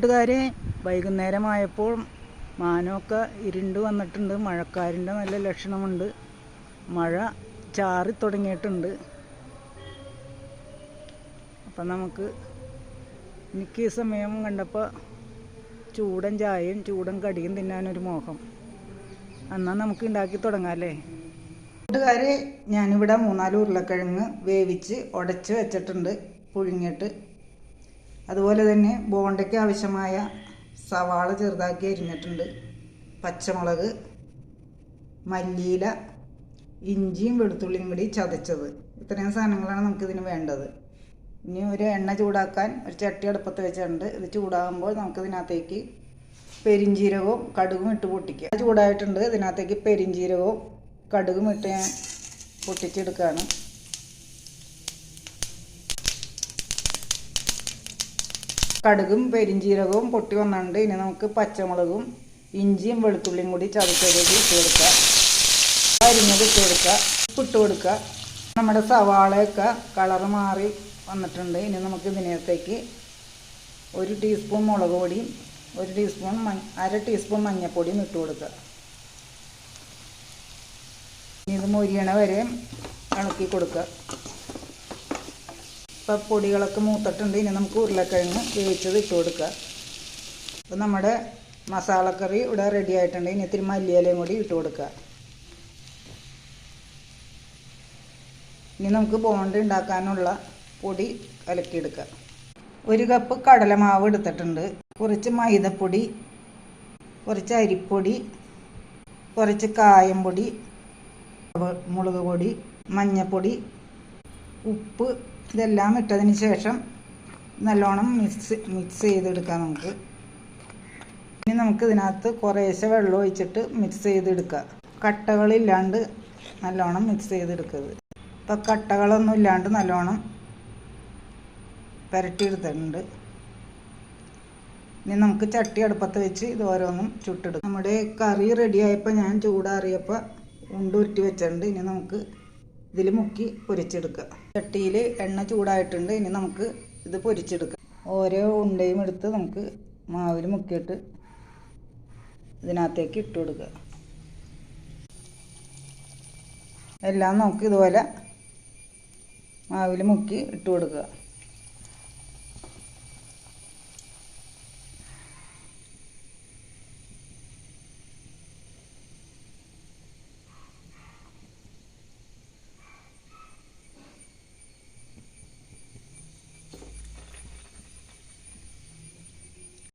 കൂട്ടുകാരെ വൈകുന്നേരമായപ്പോൾ മാനമൊക്കെ ഇരുണ്ട് വന്നിട്ടുണ്ട്. മഴക്കാരിന്റെ നല്ല ലക്ഷണമുണ്ട്. മഴ ചാറി തുടങ്ങിയിട്ടുണ്ട്. അപ്പം നമുക്ക് എനിക്ക് ഈ സമയം കണ്ടപ്പോൾ ചൂടൻ ചായയും ചൂടൻ കടിയും തിന്നാനൊരു മോഹം. എന്നാൽ നമുക്ക് ഉണ്ടാക്കി തുടങ്ങാം അല്ലേ കൂട്ടുകാരെ ഞാനിവിടെ മൂന്നാൽ ഉരുളക്കിഴങ്ങ് വേവിച്ച് ഉടച്ച് വെച്ചിട്ടുണ്ട്. പുഴുങ്ങിയിട്ട് അതുപോലെ തന്നെ ബോണ്ടയ്ക്ക് ആവശ്യമായ സവാള ചെറുതാക്കി അരിഞ്ഞിട്ടുണ്ട്. പച്ചമുളക് മല്ലിയില ഇഞ്ചിയും വെളുത്തുള്ളിയും കൂടി ചതച്ചത്. ഇത്രയും സാധനങ്ങളാണ് നമുക്കിതിന് വേണ്ടത്. ഇനി ഒരു എണ്ണ ചൂടാക്കാൻ ഒരു ചട്ടി അടുപ്പത്ത് വെച്ചിട്ടുണ്ട്. ഇത് ചൂടാകുമ്പോൾ നമുക്കിതിനകത്തേക്ക് പെരിഞ്ചീരകവും കടുകും ഇട്ട് പൊട്ടിക്കുക. ചൂടായിട്ടുണ്ട്. ഇതിനകത്തേക്ക് പെരിഞ്ചീരകവും കടുകും ഇട്ട് ഞാൻ പൊട്ടിച്ചെടുക്കുകയാണ്. കടുകും പെരിഞ്ചീരകവും പൊട്ടി വന്നിട്ടുണ്ട്. ഇനി നമുക്ക് പച്ചമുളകും ഇഞ്ചിയും വെളുത്തുള്ളിയും കൂടി ചതച്ചതിലേക്ക് ഇട്ട് കൊടുക്കുക അരിഞ്ഞത് ഇട്ട് കൊടുക്കുക ഉപ്പിട്ട് കൊടുക്കുക നമ്മുടെ സവാളയൊക്കെ കളർ മാറി വന്നിട്ടുണ്ട്. ഇനി നമുക്ക് ഇതിനകത്തേക്ക് ഒരു ടീസ്പൂൺ മുളക് പൊടിയും ഒരു ടീസ്പൂൺ മ അര ടീസ്പൂൺ മഞ്ഞൾപ്പൊടിയും ഇട്ട് കൊടുക്കുക ഇനി ഇത് മൊരിയണ വരെ ഇളക്കി കൊടുക്കുക ഇപ്പം പൊടികളൊക്കെ മൂത്തിട്ടുണ്ട്. ഇനി നമുക്ക് ഉരുളക്കിഴങ്ങ് വേവിച്ചത് ഇട്ട് കൊടുക്കുക. അപ്പം നമ്മുടെ മസാലക്കറി ഇവിടെ റെഡി ആയിട്ടുണ്ട്. ഇനി ഇത്തിരി മല്ലിയിലയും കൂടി ഇട്ട് കൊടുക്കുക. ഇനി നമുക്ക് ബോണ്ട് ഉണ്ടാക്കാനുള്ള പൊടി കലക്കിയെടുക്കുക ഒരു കപ്പ് കടലമാവ് എടുത്തിട്ടുണ്ട്. കുറച്ച് മൈദപ്പൊടി കുറച്ച് അരിപ്പൊടി കുറച്ച് കായംപൊടി മുളക് പൊടി മഞ്ഞൾപ്പൊടി ഉപ്പ് ഇതെല്ലാം ഇട്ടതിന് ശേഷം നല്ലോണം മിക്സ് മിക്സ് ചെയ്തെടുക്കാം നമുക്ക്. ഇനി നമുക്ക് ഇതിനകത്ത് കുറേശ്ശെ വെള്ളം ഒഴിച്ചിട്ട് മിക്സ് ചെയ്തെടുക്കുക. കട്ടകളില്ലാണ്ട് നല്ലോണം മിക്സ് ചെയ്തെടുക്കരുത്. ഇപ്പം കട്ടകളൊന്നും ഇല്ലാണ്ട് നല്ലോണം പുരട്ടിയെടുത്തിട്ടുണ്ട്. ഇനി നമുക്ക് ചട്ടി അടുപ്പത്ത് വെച്ച് ഇത് ഓരോന്നും ചുട്ടെടുക്കും. നമ്മുടെ കറി റെഡിയായപ്പോൾ ഞാൻ ചൂടാറിയപ്പോൾ ഉണ്ടുരുട്ടി വെച്ചിട്ടുണ്ട്. ഇനി നമുക്ക് ഇതിൽ മുക്കി പൊരിച്ചെടുക്കുക. ചട്ടിയിൽ എണ്ണ ചൂടായിട്ടുണ്ട് ഇനി നമുക്ക് ഇത് പൊരിച്ചെടുക്കാം. ഓരോ ഉണ്ടയും എടുത്ത് നമുക്ക് മാവിൽ മുക്കിയിട്ട് ഇതിനകത്തേക്ക് ഇട്ട് കൊടുക്കുക. എല്ലാം നമുക്ക് ഇതുപോലെ മാവിൽ മുക്കി ഇട്ട് കൊടുക്കുക.